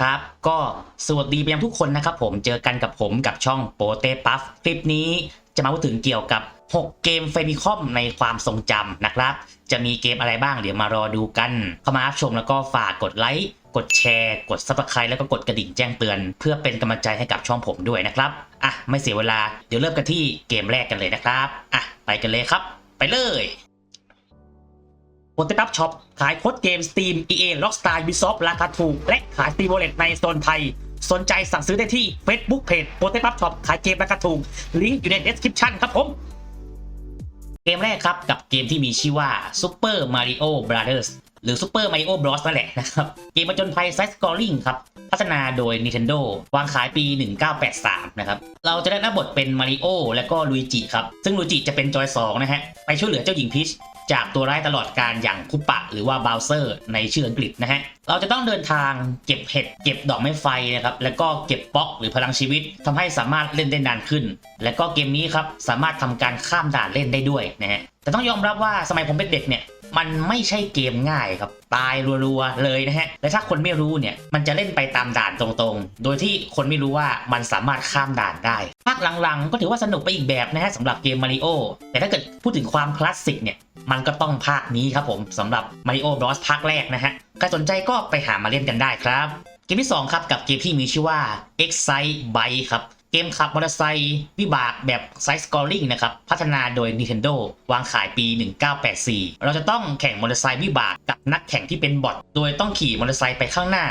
ครับ ก็สวัสดีไปยังทุกคนนะครับผมเจอกันกับผมกับช่องโปเตปัฟคลิปนี้จะมาพูดถึงเกี่ยวกับ 6 เกมเฟมิคอมในความทรงจำนะครับ จะมีเกมอะไรบ้างเดี๋ยวมารอดูกัน เข้ามารับชมแล้วก็ฝากกดไลค์กดแชร์ กด subscribe แล้วก็กดกระดิ่งแจ้งเตือน เพื่อเป็นกำลังใจให้กับช่องผมด้วยนะครับอะไม่เสียเวลาเดี๋ยวเริ่มกันที่เกมแรกกันเลยนะครับอะไปกันเลยครับ ไปเลย โปรเตปับช็อปขายโค้ดเกม Steam EA Rockstar Ubisoft ราคาถูก และขาย Steam Wallet ในโซนไทย สนใจสั่งซื้อได้ที่ Facebook Page โปรเตปับช็อปขายเกมราคาถูก ลิงก์อยู่ใน description ครับผม เกมแรกครับกับเกมที่มีชื่อว่า Super Mario Brothers หรือ Super Mario Bros นั่นแหละนะครับ เกมมาจนภัยไซส์สกอร์ลิงครับ พัฒนาโดย Nintendo วางขายปี 1983 นะครับ เราจะได้รับบทเป็นมาริโอและก็ลุยจิครับ ซึ่งลุยจิจะเป็นจอย 2 นะฮะ ไปช่วยเหลือเจ้าหญิงพีช จากตัวร้ายตลอดการอย่างคุปปะหรือว่าบาวเซอร์ในชื่ออังกฤษนะฮะ เราจะต้องเดินทางเก็บเห็ด เก็บดอกไม้ไฟนะครับ แล้วก็เก็บป๊อกหรือพลังชีวิตทำให้สามารถเล่นได้นานขึ้น และก็เกมนี้ครับสามารถทำการข้ามด่านเล่นได้ด้วยนะฮะ แต่ต้องยอมรับว่าสมัยผมเป็นเด็กเนี่ย มันไม่ใช่เกมง่ายครับ ตายรัวๆเลยนะฮะ และถ้าคนไม่รู้เนี่ย มันจะเล่นไปตามด่านตรงๆ โดยที่คนไม่รู้ว่ามันสามารถข้ามด่านได้ ภาคหลังๆ ก็ถือว่าสนุกไปอีกแบบนะฮะสำหรับเกมมาริโอ แต่ถ้าเกิดพูดถึงความคลาสสิกเนี่ย มันก็ต้องภาคนี้ครับผมสำหรับ Mario Bros ภาคแรกนะฮะ ใครสนใจก็ไปหามาเล่นกันได้ครับ เกมที่ 2 ครับกับเกมที่มีชื่อว่า Excite Bike ครับ เกมขับมอเตอร์ไซค์วิบากแบบไซส์สกอร์ลิงนะครับ พัฒนาโดย Nintendo วางขายปี 1984 เราจะต้องแข่งมอเตอร์ไซค์วิบากกับนักแข่งที่เป็นบอทโดยต้องขี่มอเตอร์ไซค์ไปข้างหน้า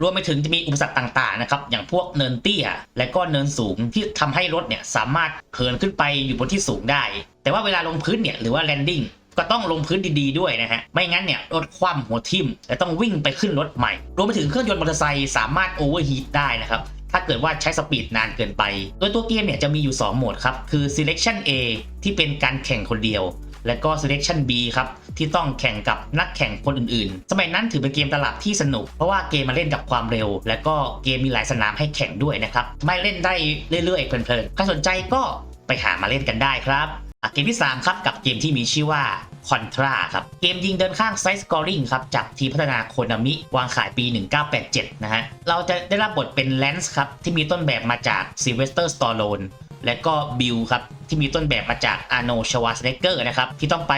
รวมไปถึงจะมีอุปสรรคต่างๆนะครับ อย่างพวกเนินเตี้ย และก็เนินสูงที่ทำให้รถเนี่ยสามารถเหินขึ้นไปอยู่บนที่สูงได้ แต่ว่าเวลาลงพื้นเนี่ยหรือว่าแลนดิ้งก็ต้องลงพื้นดีๆด้วยนะฮะ ไม่งั้นเนี่ยรถคว่ำหัวทิ่มและต้องวิ่งไปขึ้นรถใหม่ รวมไปถึงเครื่องยนต์มอเตอร์ไซค์สามารถโอเวอร์ฮีทได้นะครับ ถ้าเกิดว่าใช้สปีดนานเกินไป โดยตัวเกมเนี่ยจะมีอยู่ 2 โหมดครับ คือ selection A ที่เป็นการแข่งคนเดียว และก็ selection B ครับ ที่ต้องแข่งกับนักแข่งคนอื่นๆ สมัยนั้นถือเป็นเกมตลับที่สนุก เพราะว่าเกมมาเล่นกับความเร็ว และก็เกมมีหลายสนามให้แข่งด้วยนะครับไม่เล่นได้เรื่อยๆ เพลินๆ ใครสนใจก็ไปหามาเล่นกันได้ครับอะเกมที่ 3 ครับกับเกมที่มีชื่อว่า Contra ครับ เกมยิงเดินข้างไซส์สกอร์ลิงครับ จากทีมพัฒนาโคนามิ วางขายปี 1987 นะฮะ เราจะได้รับบทเป็นแลนซ์ครับ ที่มีต้นแบบมาจากซิเวสเตอร์สตอร์โลนและก็บิลครับ ที่มีต้นแบบมาจากอาร์โนชวาสเนเกอร์นะครับ ที่ต้องไป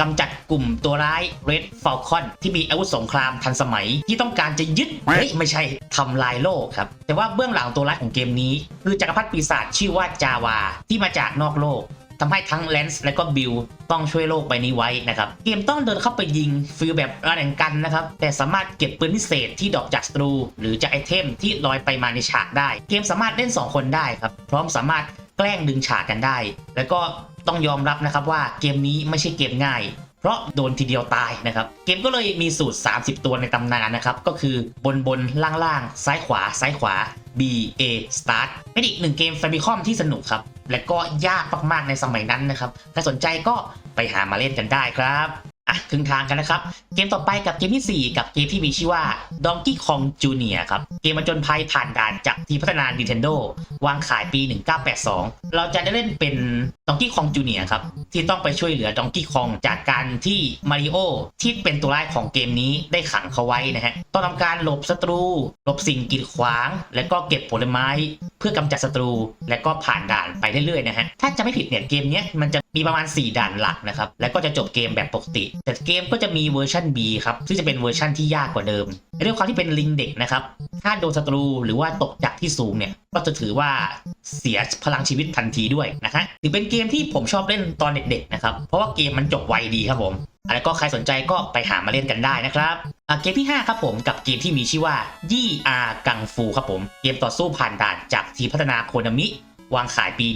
กำจัดกลุ่มตัวร้าย Red Falcon ที่มีอาวุธสงครามทันสมัย ที่ต้องการจะยึด เฮ้ย ไม่ใช่ทำลายโลกครับ แต่ว่าเบื้องหลังตัวร้ายของเกมนี้ คือจักรพรรดิปีศาจชื่อว่าจาวาที่มาจากนอกโลก ทำให้ทั้งแลนซ์และก็บิลต้องช่วยโลกใบนี้ไว้นะครับ เกมต้องเดินเข้าไปยิงฟิลแบบระแหงกันนะครับ แต่สามารถเก็บปืนพิเศษที่ดอกจากศัตรู หรือจากไอเทมที่ลอยไปมาในฉากได้ เกมสามารถเล่น 2 คนได้ครับ พร้อมสามารถแกล้งดึงฉากกันได้ แล้วก็ต้องยอมรับนะครับว่าเกมนี้ไม่ใช่เกมง่าย ราะโดนทีเดียวตายนะครับเกมก็เลยมีสูตร 30 ตัวในตำนานนะครับก็คือบนบนล่างล่างซ้ายขวาซ้ายขวา B A Start เป็นอีกหนึ่งเกม Famicom ที่สนุกครับและก็ยากมากๆในสมัยนั้นนะครับถ้าสนใจก็ไปหามาเล่นกันได้ครับอะครึ่งทางกันนะครับ เกมต่อไปกับเกมที่ 4 กับเกมที่มีชื่อว่า Donkey Kong Jr. ครับ เกมมาจนภัยผ่านด่านจากทีมพัฒนา Nintendo วางขายปี 1982 เราจะได้เล่นเป็น Donkey Kong Jr. ครับ ที่ต้องไปช่วยเหลือ Donkey Kong จากการที่ Mario ที่เป็นตัวร้ายของเกมนี้ได้ขังเขาไว้นะฮะต้องทำการหลบศัตรู หลบสิ่งกีดขวาง และก็เก็บผลไม้ เพื่อกำจัดศัตรู และก็ผ่านด่านไปเรื่อยๆนะฮะถ้าจะไม่ผิดเนี่ยเกมนี้มันจะมีประมาณ 4 ด่านหลักนะครับ แล้วก็จะจบเกมแบบปกติ แต่เกมก็จะมีเวอร์ชัน B ครับซึ่งจะเป็นเวอร์ชันที่ยากกว่าเดิมด้วยความที่เป็นลิงเด็กนะครับถ้าโดนศัตรูหรือว่าตกจากที่สูงเนี่ยก็จะถือว่า เสียพลังชีวิตทันทีด้วยนะฮะถือเป็นเกมที่ผมชอบเล่นตอนเด็กๆนะครับ เพราะว่าเกมมันจบไวดีครับผมแล้วก็ใครสนใจก็ไปหามาเล่นกันได้นะครับเกมที่ 5 ครับผมกับเกมที่มีชื่อว่ายี่อากังฟูครับผม เกมต่อสู้ผ่านด่านจากทีมพัฒนาโคนามิวางขายปี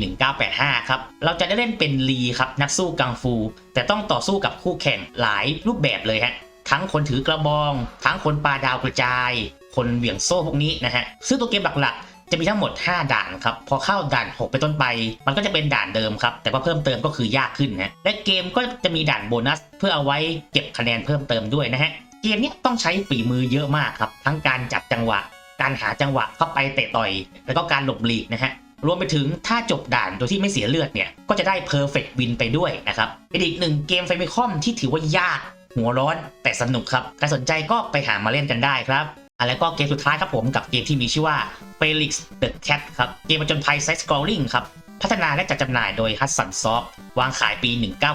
1985 ครับ เราจะได้เล่นเป็นลีครับ นักสู้กังฟู แต่ต้องต่อสู้กับคู่แข่งหลายรูปแบบเลยฮะ ทั้งคนถือกระบอง ทั้งคนปาดาวกระจาย คนเหวี่ยงโซ่พวกนี้นะฮะ ซึ่งตัวเกมหลักๆ จะมีทั้งหมด 5 ด่านครับ พอเข้าด่าน 6 ไปต้นไป มันก็จะเป็นด่านเดิมครับ แต่ว่าเพิ่มเติมก็คือยากขึ้นนะและเกมก็จะมีด่านโบนัส เพื่อเอาไว้เก็บคะแนนเพิ่มเติมด้วยนะฮะ เกมนี้ต้องใช้ฝีมือเยอะมากครับ ทั้งการจับจังหวะ การหาจังหวะเข้าไปเตะต่อย แล้วก็การหลบหลีกนะฮะ รวมไปถึงถ้าจบด่านโดยที่ไม่เสียเลือดเนี่ย ก็จะได้ Perfect Win ไปด้วยนะครับ เป็นอีกหนึ่งเกม Famicom ที่ถือว่ายากหัวร้อนแต่สนุกครับ ใครสนใจก็ไปหามาเล่นกันได้ครับ แล้วก็เกมสุดท้ายครับผมกับเกมที่มีชื่อว่า Felix the Cat ครับ เกมผจญภัยไซส์ scrolling ครับ พัฒนาและจัดจำหน่ายโดย Hudson Soft วางขายปี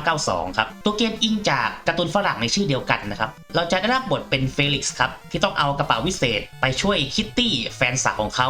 1992 ครับ ตัวเกมอิงจากการ์ตูนฝรั่งในชื่อเดียวกันนะครับ เราจะได้รับบทเป็นเฟลิกซ์ครับ ที่ต้องเอากระเป๋าวิเศษไปช่วยคิตตี้แฟนสาวของเขา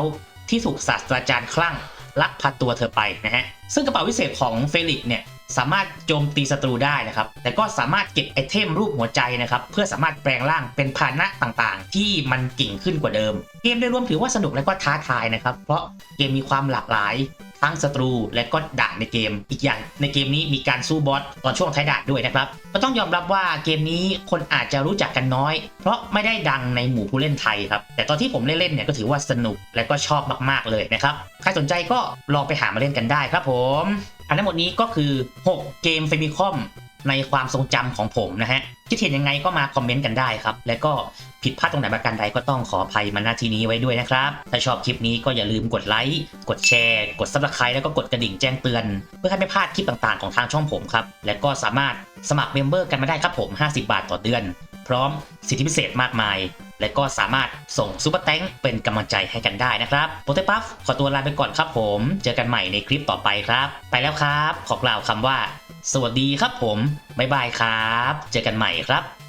ที่ถูกศาสตราจารย์คลั่งลักพาตัวเธอไปนะฮะ ซึ่งกระเป๋าวิเศษของเฟลิกซ์เนี่ย สามารถโจมตีศัตรูได้นะครับ แต่ก็สามารถเก็บไอเทมรูปหัวใจนะครับ เพื่อสามารถแปลงร่างเป็นพานะต่างๆ ที่มันเก่งขึ้นกว่าเดิม เกมโดยรวมถือว่าสนุกและก็ท้าทายนะครับ เพราะเกมมีความหลากหลาย ทั้งศัตรูและก็ด่านในเกม อีกอย่างในเกมนี้มีการสู้บอสตอนช่วงท้ายด่านด้วยนะครับ ก็ต้องยอมรับว่าเกมนี้คนอาจจะรู้จักกันน้อย เพราะไม่ได้ดังในหมู่ผู้เล่นไทยครับ แต่ตอนที่ผมเล่นๆเนี่ยก็ถือว่าสนุกและก็ชอบมากๆเลยนะครับ ใครสนใจก็ลองไปหามาเล่นกันได้ครับผม อันทั้งหมดนี้ก็คือ 6 เกมเฟมิคอมในความทรงจำของผมนะฮะคิดเห็นยังไงก็มาคอมเมนต์กันได้ครับ และก็ผิดพลาดตรงไหนประการใดก็ต้องขออภัยมาณที่นี้ไว้ด้วยนะครับ ถ้าชอบคลิปนี้ก็อย่าลืมกดไลค์ กดแชร์ กด subscribe แล้วก็กดกระดิ่งแจ้งเตือน เพื่อให้ไม่พลาดคลิปต่างๆของทางช่องผมครับ และก็สามารถสมัครเมมเบอร์กันมาได้ครับผม 50 บาทต่อเดือน พร้อมสิทธิพิเศษมากมาย และก็สามารถส่งซุปเปอร์แตงเป็นกำลังใจให้กันได้นะครับโปเตปัฟขอตัวลาไปก่อนครับผม เจอกันใหม่ในคลิปต่อไปครับ ไปแล้วครับ ขอกล่าวคำว่า สวัสดีครับผมบ๊ายบายครับ เจอกันใหม่ครับ